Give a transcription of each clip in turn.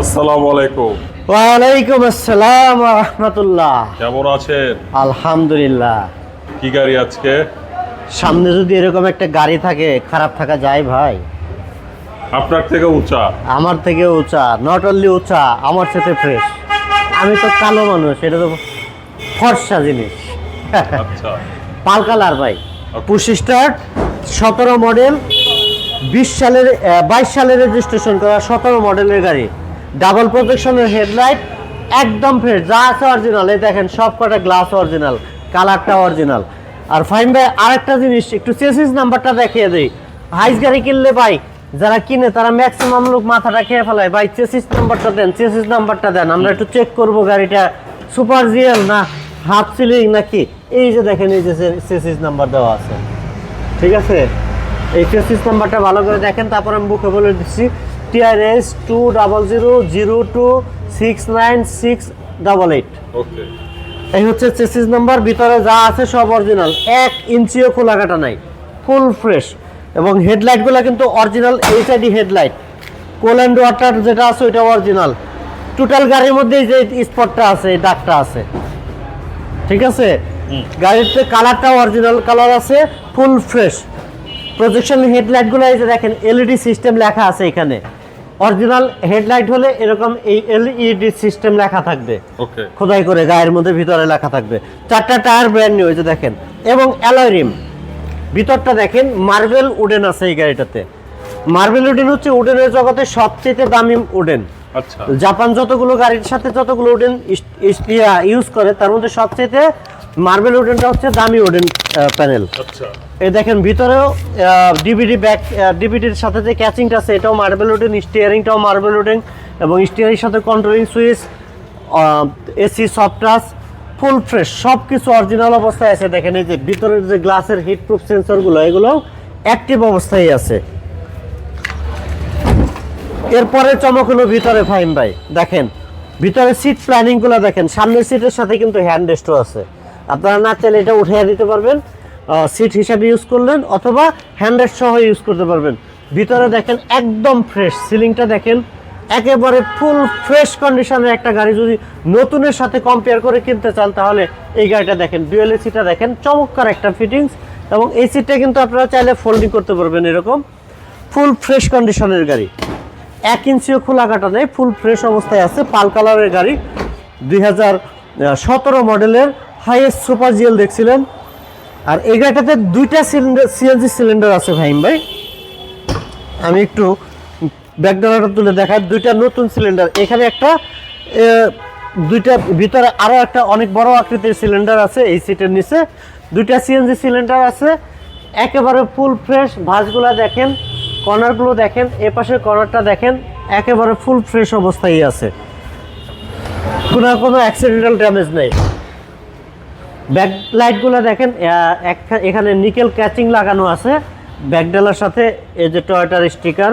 আসসালামু আলাইকুম। ওয়ালাইকুম আসসালাম রহমতুল্লাহ। কেমন আছেন? আলহামদুলিল্লাহ। কি গাড়ি আজকে? সামনে যদি এরকম একটা গাড়ি থাকে খারাপ থাকা যায় ভাই। আপনার থেকে উঁচা? আমার থেকে উঁচা নট অনলি উঁচা আমার সাথে ফ্রেশ আমি তো কালো মানুষ এটা তো ফর্সা জিনিস। আচ্ছা। পাল কালার ভাই। পুশ স্টার্ট সতেরো মডেল বিশ সালের বাইশ সালের রেজিস্ট্রেশন করা সতেরো মডেলের গাড়ি। ডাবল প্রোটেকশনের হেডলাইট একদম ফ্রেশ যা আছে অরিজিনাল এই দেখেন সব কটা গ্লাস অরিজিনাল কালারটা অরিজিনাল আর ফাইন ভাই, আরেকটা জিনিস, একটু চেসিস নাম্বারটা দেখিয়ে দেই। হাইস গাড়ি কিনলে ভাই, যারা কিনে, তারা ম্যাক্সিমাম লোক মাথাটা খেয়ে ফেলায়। ভাই চেসিস নাম্বারটা দেন চেসিস নাম্বারটা দেন। আমরা একটু চেক করব গাড়িটা। সুপার জিএল না হাফ সিলিং নাকি? এই যে দেখেন, এই যে চেসিস নাম্বার দেওয়া আছে। ঠিক আছে? এই চেসিস নাম্বারটা ভালো করে দেখেন, তারপর আমি বুকে বলে দিচ্ছি। TRS two double zero zero two six nine six double eight এই হচ্ছে চেসিস নাম্বার ভিতরে যা আছে সব অরিজিনাল এক ইঞ্চিও খোলা কাটা নাই। ফুল ফ্রেশ এবং হেডলাইটগুলো কিন্তু original HID headlight coal and water যেটা আছে ওইটা অরিজিনাল টোটাল গাড়ির মধ্যে এই যে স্পটটা আছে এই দাগটা আছে। ঠিক আছে? গাড়িতে কালারটাও অরিজিনাল কালার আছে ফুল ফ্রেশ প্রজেকশন হেডলাইটগুলো এই যে দেখেন এলইডি সিস্টেম লেখা আছে এখানে। অরিজিনাল হেডলাইট হলে এরকম এই এলইডি সিস্টেম লেখা থাকবে। ওকে খোদাই করে গায়ের মধ্যে ভিতরে লেখা থাকবে। চারটা টায়ার ব্র্যান্ড নিউ যে দেখেন। এবং অ্যালয় রিম ভিতরটা দেখেন মার্বেল উডেন আছে এই গাড়িটাতে। মার্বেল উডেন হচ্ছে উডেনের জগতে সবচেয়ে দামি উডেন আচ্ছা। জাপান যতগুলো গাড়ির সাথে যতগুলো উডেন ইউজ করে তার মধ্যে সবচেয়ে মার্বেল উডেনটা হচ্ছে দামি উডেন প্যানেল আচ্ছা। এই দেখেন ভিতরেও ডিভিডি ব্যাক ডিভিডির সাথে যে ক্যাচিংটা আছে এটাও মার্বেল উডেন স্টিয়ারিংটাও মার্বেল উডেন এবং স্টিয়ারিং সাথে controlling switch AC soft touch full fresh সব কিছু অরিজিনাল অবস্থায় আছে। দেখেন এই যে ভিতরের যে গ্লাসের হিট প্রুফ সেন্সরগুলো এগুলো অ্যাক্টিভ অবস্থায় আছে। এরপরে চমক হলো ভিতরে ফাইন ভাই। দেখেন ভিতরে সিট প্ল্যানিংগুলো দেখেন সামনের সিটের সাথে কিন্তু হ্যান্ড রেস্টও আছে। আপনারা না চাইলে এটা উঠিয়ে দিতে পারবেন সিট হিসাবে ইউজ করলেন অথবা হ্যান্ড রেস্ট সহ ইউজ করতে পারবেন। ভিতরে দেখেন একদম ফ্রেশ সিলিংটা দেখেন, একেবারে ফুল ফ্রেশ কন্ডিশনের একটা গাড়ি। যদি নতুনের সাথে কম্পেয়ার করে কিনতে চান, তাহলে এই গাড়িটা দেখেন ডুয়েল এসিটা দেখেন, চমৎকার একটা ফিটিংস এবং এই সিটটা কিন্তু আপনারা চাইলে ফোল্ডিং করতে পারবেন এরকম। ফুল ফ্রেশ কন্ডিশনের গাড়ি। এক ইঞ্চিও খোলা কাটা নেই ফুল ফ্রেশ অবস্থায় আছে, পাল কালারের গাড়ি। দুই হাজার সতেরো মডেলের হাইয়েস্ট সুপার জিএল দেখছিলেন। আর এই গাড়িটাতে দুইটা সিলিন্ডার সিএনজি সিলিন্ডার আছে ভাইম ভাই। আমি একটু ব্যাকডালাটা তুলে দেখাই। দুইটা নতুন সিলিন্ডার। এখানে একটা দুইটা ভিতরে আরও একটা অনেক বড় আকৃতির সিলিন্ডার আছে এই সিটের নিচে। দুইটা সিএনজি সিলিন্ডার আছে। একেবারে ফুল ফ্রেশ ভাঁজগুলো দেখেন, কর্নারগুলো দেখেন, এ পাশের কর্নারটা দেখেন, একেবারে ফুল ফ্রেশ অবস্থায় আছে। কোনো কোনো অ্যাক্সিডেন্টাল ড্যামেজ নেই। ব্যাক লাইটগুলো দেখেন এখানে নিকেল ক্যাচিং লাগানো আছে। ব্যাকডালার সাথে এই যে টয়টার স্টিকার,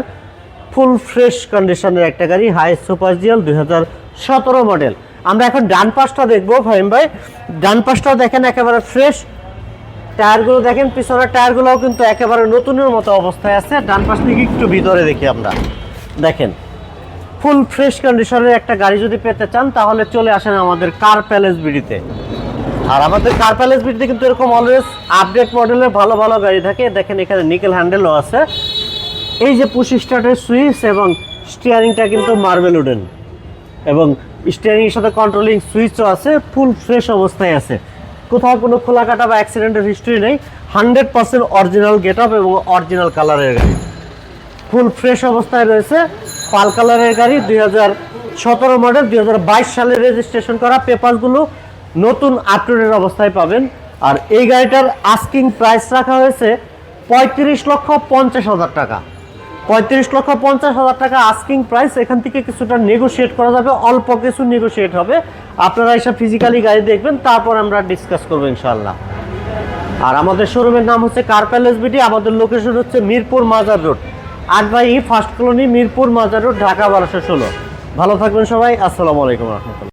ফুল ফ্রেশ কন্ডিশনের একটা গাড়ি, হাই সুপার জিএল দুই হাজার সতেরো মডেল। আমরা এখন ডান পাশটা দেখব, ফাহিম ভাই। ডান পাশটাও দেখেন একেবারে ফ্রেশ। টায়ারগুলো দেখেন, পিছনের টায়ারগুলোও কিন্তু একেবারে নতুনের মতো অবস্থায় আছে। ডান পাশ থেকে একটু ভিতরে দেখি আমরা। দেখেন, ফুল ফ্রেশ কন্ডিশনের একটা গাড়ি যদি পেতে চান, তাহলে চলে আসেন আমাদের কার প্যালেস বিডিতে। আর আমাদের কার প্যালেস বিডিতে কিন্তু এরকম অলওয়েজ আপডেট মডেলের ভালো ভালো গাড়ি থাকে। দেখেন এখানে নিকেল হ্যান্ডেলও আছে। এই যে পুশ স্টার্টের সুইচ এবং স্টিয়ারিংটা কিন্তু মার্বেল উডেন এবং স্টিয়ারিংয়ের সাথে কন্ট্রোলিং সুইচও আছে ফুল ফ্রেশ অবস্থায় আছে। কোথাও কোনো খোলা কাটা বা অ্যাক্সিডেন্টের হিস্ট্রি নেই। Hundred percent original get up এবং অরিজিনাল কালারের গাড়ি। ফুল ফ্রেশ অবস্থায় রয়েছে। পাল কালারের গাড়ি, দুই হাজার সতেরো মডেল দুই হাজার বাইশ সালে রেজিস্ট্রেশন করা। পেপারগুলো নতুন আপটুডেট অবস্থায় পাবেন। আর এই গাড়িটার আস্কিং প্রাইস রাখা হয়েছে পঁয়ত্রিশ লক্ষ পঞ্চাশ হাজার টাকা। পঁয়ত্রিশ লক্ষ পঞ্চাশ হাজার টাকা আস্কিং প্রাইস এখান থেকে কিছুটা নেগোশিয়েট করা যাবে, অল্প কিছু নেগোশিয়েট হবে। আপনারা এসব ফিজিক্যালি গাড়ি দেখবেন, তারপর আমরা ডিসকাস করব ইনশাল্লাহ আর আমাদের শোরুমের নাম হচ্ছে কার প্যালেস বিটি আমাদের লোকেশন হচ্ছে মিরপুর মাজার রোড। আট বাই ফার্স্ট কলোনি, মিরপুর মাজার রোড, ঢাকা বারোশো ষোলো। ভালো থাকবেন সবাই, আসসালামু আলাইকুম রহমতুল্লাহ।